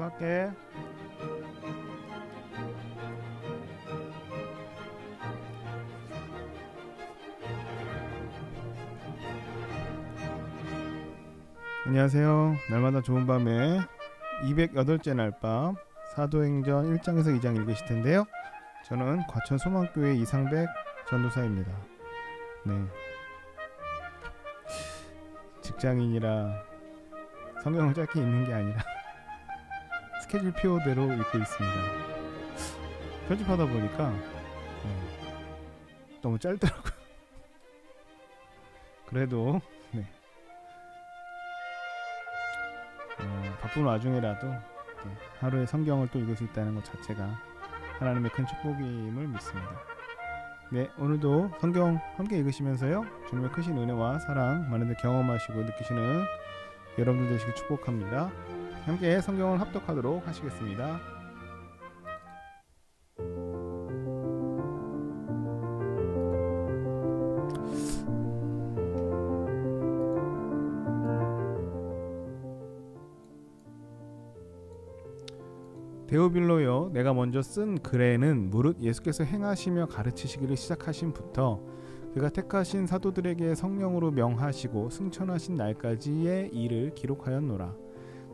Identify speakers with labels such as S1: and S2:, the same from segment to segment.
S1: 수고할게. 안녕하세요. 날마다 좋은 밤에 208째 날밤 사도행전 1장에서 2장 읽으실 텐데요. 저는 과천 소망교회 이상백 전도사입니다. 네. 직장인이라 성경을 짧게 읽는 게 아니라 스케줄 표대로 읽고 있습니다. 편집하다 보니까 네, 너무 짧더라고요. 그래도 네. 어, 바쁜 와중에라도 네, 하루에 성경을 또 읽을 수 있다는 것 자체가 하나님의 큰 축복임을 믿습니다. 네, 오늘도 성경 함께 읽으시면서요. 주님의 크신 은혜와 사랑 많은 데 경험하시고 느끼시는 여러분들 되시길 축복합니다. 함께 성경을 합독하도록 하시겠습니다. 데오빌로여 내가 먼저 쓴 글에는 무릇 예수께서 행하시며 가르치시기를 시작하신부터 그가 택하신 사도들에게 성령으로 명하시고 승천하신 날까지의 일을 기록하였노라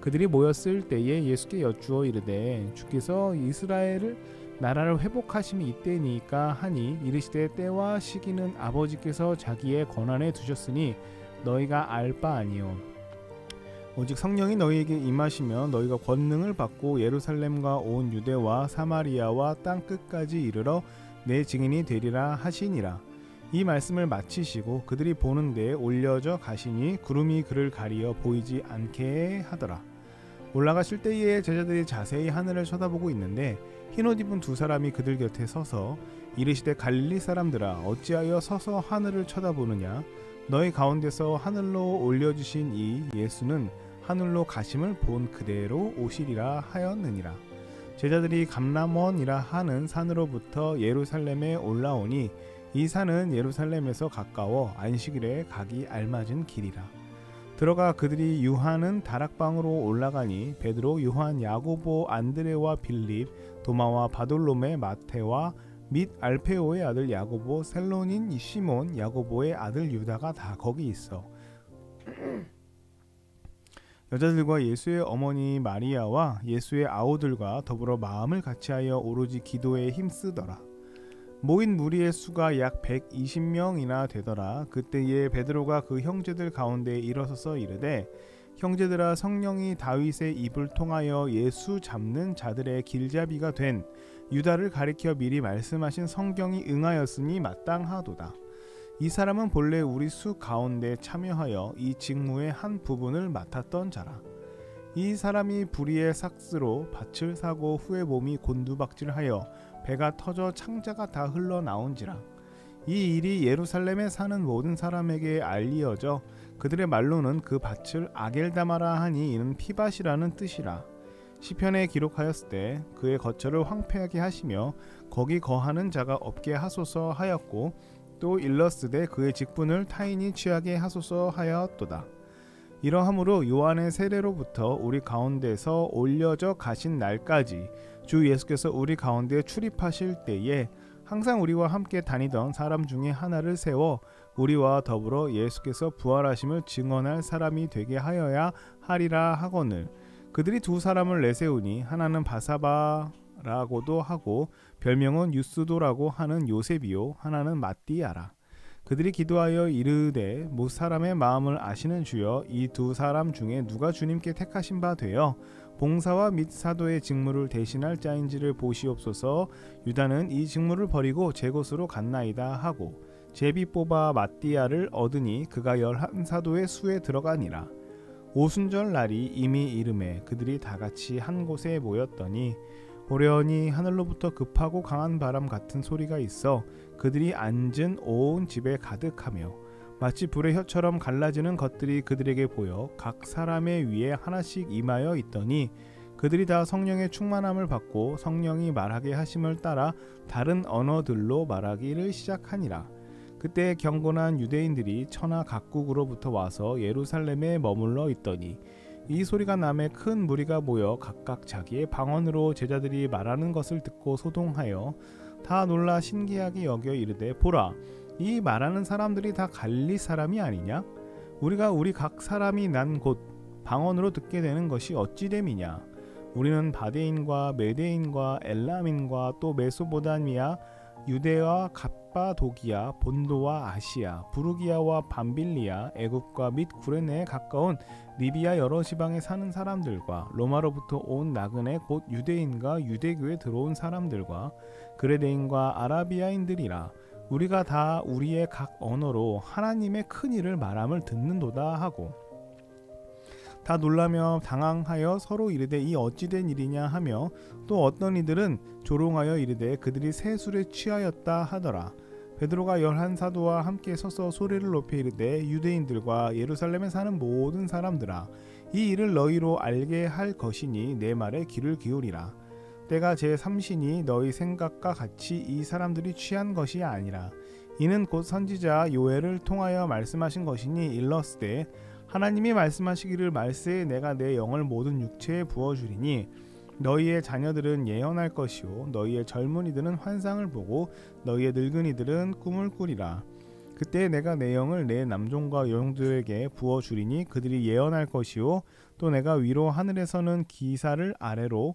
S1: 그들이 모였을 때에 예수께 여쭈어 이르되 주께서 이스라엘을 나라를 회복하심이 이때니까 하니 이르시되 때와 시기는 아버지께서 자기의 권한에 두셨으니 너희가 알 바 아니요 오직 성령이 너희에게 임하시면 너희가 권능을 받고 예루살렘과 온 유대와 사마리아와 땅 끝까지 이르러 내 증인이 되리라 하시니라. 이 말씀을 마치시고 그들이 보는 데에 올려져 가시니 구름이 그를 가리어 보이지 않게 하더라. 올라가실 때에 제자들이 자세히 하늘을 쳐다보고 있는데 흰옷 입은 두 사람이 그들 곁에 서서 이르시되 갈릴리 사람들아 어찌하여 서서 하늘을 쳐다보느냐 너희 가운데서 하늘로 올려주신 이 예수는 하늘로 가심을 본 그대로 오시리라 하였느니라. 제자들이 감람원이라 하는 산으로부터 예루살렘에 올라오니 이 산은 예루살렘에서 가까워 안식일에 가기 알맞은 길이라. 들어가 그들이 유하는 다락방으로 올라가니 베드로, 요한, 야고보, 안드레와 빌립, 도마와 바돌로메, 마테와 및 알페오의 아들 야고보, 셀로닌 시몬, 야고보의 아들 유다가 다 거기 있어. 여자들과 예수의 어머니 마리아와 예수의 아우들과 더불어 마음을 같이하여 오로지 기도에 힘쓰더라. 모인 무리의 수가 약 120명이나 되더라. 그때에 베드로가 그 형제들 가운데 일어서서 이르되 형제들아 성령이 다윗의 입을 통하여 예수 잡는 자들의 길잡이가 된 유다를 가리켜 미리 말씀하신 성경이 응하였으니 마땅하도다. 이 사람은 본래 우리 수 가운데 참여하여 이 직무의 한 부분을 맡았던 자라. 이 사람이 불의의 삭스로 밭을 사고 후에 몸이 곤두박질하여 배가 터져 창자가 다 흘러나온지라. 이 일이 예루살렘에 사는 모든 사람에게 알리어져 그들의 말로는 그 밭을 아겔다마라 하니 이는 피밭이라는 뜻이라. 시편에 기록하였을 때 그의 거처를 황폐하게 하시며 거기 거하는 자가 없게 하소서 하였고 또 일러스되 그의 직분을 타인이 취하게 하소서 하였도다. 이러함으로 요한의 세례로부터 우리 가운데서 올려져 가신 날까지 주 예수께서 우리 가운데 출입하실 때에 항상 우리와 함께 다니던 사람 중에 하나를 세워 우리와 더불어 예수께서 부활하심을 증언할 사람이 되게 하여야 하리라 하거늘. 그들이 두 사람을 내세우니 하나는 바사바라고도 하고 별명은 유스도라고 하는 요셉이요 하나는 마띠아라. 그들이 기도하여 이르되 못 사람의 마음을 아시는 주여 이 두 사람 중에 누가 주님께 택하신 바 되어 봉사와 및 사도의 직무를 대신할 자인지를 보시옵소서. 유다는 이 직무를 버리고 제 곳으로 갔나이다 하고 제비 뽑아 마띠아를 얻으니 그가 열한 사도의 수에 들어가니라. 오순절 날이 이미 이름에 그들이 다 같이 한 곳에 모였더니 보려니 하늘로부터 급하고 강한 바람 같은 소리가 있어 그들이 앉은 온 집에 가득하며 마치 불의 혀처럼 갈라지는 것들이 그들에게 보여 각 사람의 위에 하나씩 임하여 있더니 그들이 다 성령의 충만함을 받고 성령이 말하게 하심을 따라 다른 언어들로 말하기를 시작하니라. 그때 경건한 유대인들이 천하 각국으로부터 와서 예루살렘에 머물러 있더니 이 소리가 남에 큰 무리가 모여 각각 자기의 방언으로 제자들이 말하는 것을 듣고 소동하여 다 놀라 신기하게 여겨 이르되 보라 이 말하는 사람들이 다 갈리 사람이 아니냐? 우리가 우리 각 사람이 난 곳 방언으로 듣게 되는 것이 어찌 됨이냐? 우리는 바데인과 메데인과 엘람인과 또 메소보다미아 유대와 갑바도기아 본도와 아시아 부르기아와 밤빌리아 애굽과 및 구레네에 가까운 리비아 여러 지방에 사는 사람들과 로마로부터 온 나그네 곧 유대인과 유대교에 들어온 사람들과 그레데인과 아라비아인들이라 우리가 다 우리의 각 언어로 하나님의 큰 일을 말함을 듣는도다 하고 다 놀라며 당황하여 서로 이르되 이 어찌된 일이냐 하며 또 어떤 이들은 조롱하여 이르되 그들이 새 술에 취하였다 하더라. 베드로가 열한 사도와 함께 서서 소리를 높여 이르되 유대인들과 예루살렘에 사는 모든 사람들아 이 일을 너희로 알게 할 것이니 내 말에 귀를 기울이라 때가 제 삼신이 너희 생각과 같이 이 사람들이 취한 것이 아니라 이는 곧 선지자 요엘을 통하여 말씀하신 것이니 일러스되 하나님이 말씀하시기를 말세에 내가 내 영을 모든 육체에 부어 주리니 너희의 자녀들은 예언할 것이요 너희의 젊은이들은 환상을 보고 너희의 늙은이들은 꿈을 꾸리라. 그때 내가 내 영을 내 남종과 여종들에게 부어 주리니 그들이 예언할 것이요 또 내가 위로 하늘에서는 기사를 아래로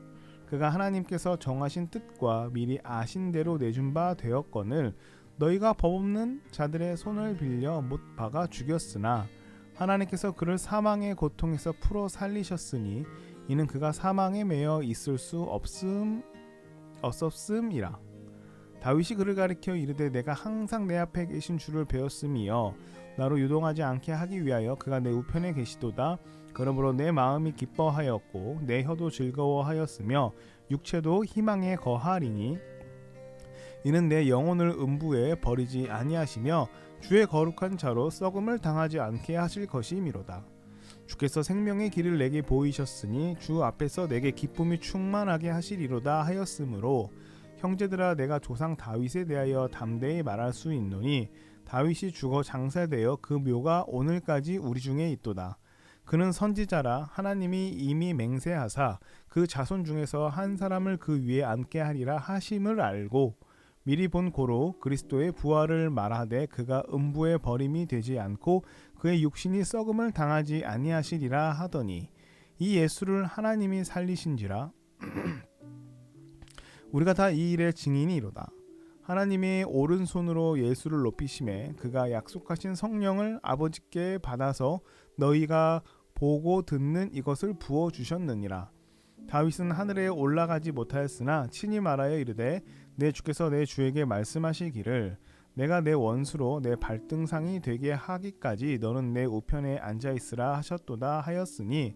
S1: 그가 하나님께서 정하신 뜻과 미리 아신 대로 내준 바 되었거늘 너희가 법 없는 자들의 손을 빌려 못 박아 죽였으나 하나님께서 그를 사망의 고통에서 풀어 살리셨으니 이는 그가 사망에 매여 있을 수 없음 없었음이라. 다윗이 그를 가리켜 이르되 내가 항상 내 앞에 계신 주를 배웠음이여 나로 유동하지 않게 하기 위하여 그가 내 우편에 계시도다. 그러므로 내 마음이 기뻐하였고 내 혀도 즐거워하였으며 육체도 희망에 거하리니 이는 내 영혼을 음부에 버리지 아니하시며 주의 거룩한 자로 썩음을 당하지 않게 하실 것이미로다. 주께서 생명의 길을 내게 보이셨으니 주 앞에서 내게 기쁨이 충만하게 하시리로다 하였으므로 형제들아 내가 조상 다윗에 대하여 담대히 말할 수 있노니 다윗이 죽어 장사되어 그 묘가 오늘까지 우리 중에 있도다. 그는 선지자라 하나님이 이미 맹세하사 그 자손 중에서 한 사람을 그 위에 앉게 하리라 하심을 알고 미리 본 고로 그리스도의 부활을 말하되 그가 음부의 버림이 되지 않고 그의 육신이 썩음을 당하지 아니하시리라 하더니 이 예수를 하나님이 살리신지라 우리가 다 이 일의 증인이로다. 하나님이 오른손으로 예수를 높이심에 그가 약속하신 성령을 아버지께 받아서 너희가 보고 듣는 이것을 부어 주셨느니라. 다윗은 하늘에 올라가지 못하였으나 친히 말하여 이르되 내 주께서 내 주에게 말씀하시기를 내가 내 원수로 내 발등상이 되게 하기까지 너는 내 우편에 앉아 있으라 하셨도다 하였으니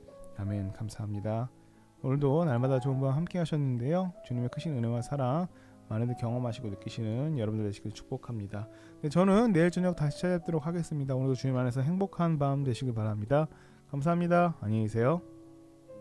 S1: 아멘. 감사합니다. 오늘도 날마다 좋은 밤 함께 하셨는데요. 주님의 크신 은혜와 사랑 많은 경험하시고 느끼시는 여러분들 되시길 축복합니다. 네, 저는 내일 저녁 다시 찾아뵙도록 하겠습니다. 오늘도 주님 안에서 행복한 밤 되시길 바랍니다. 감사합니다. 안녕히 계세요.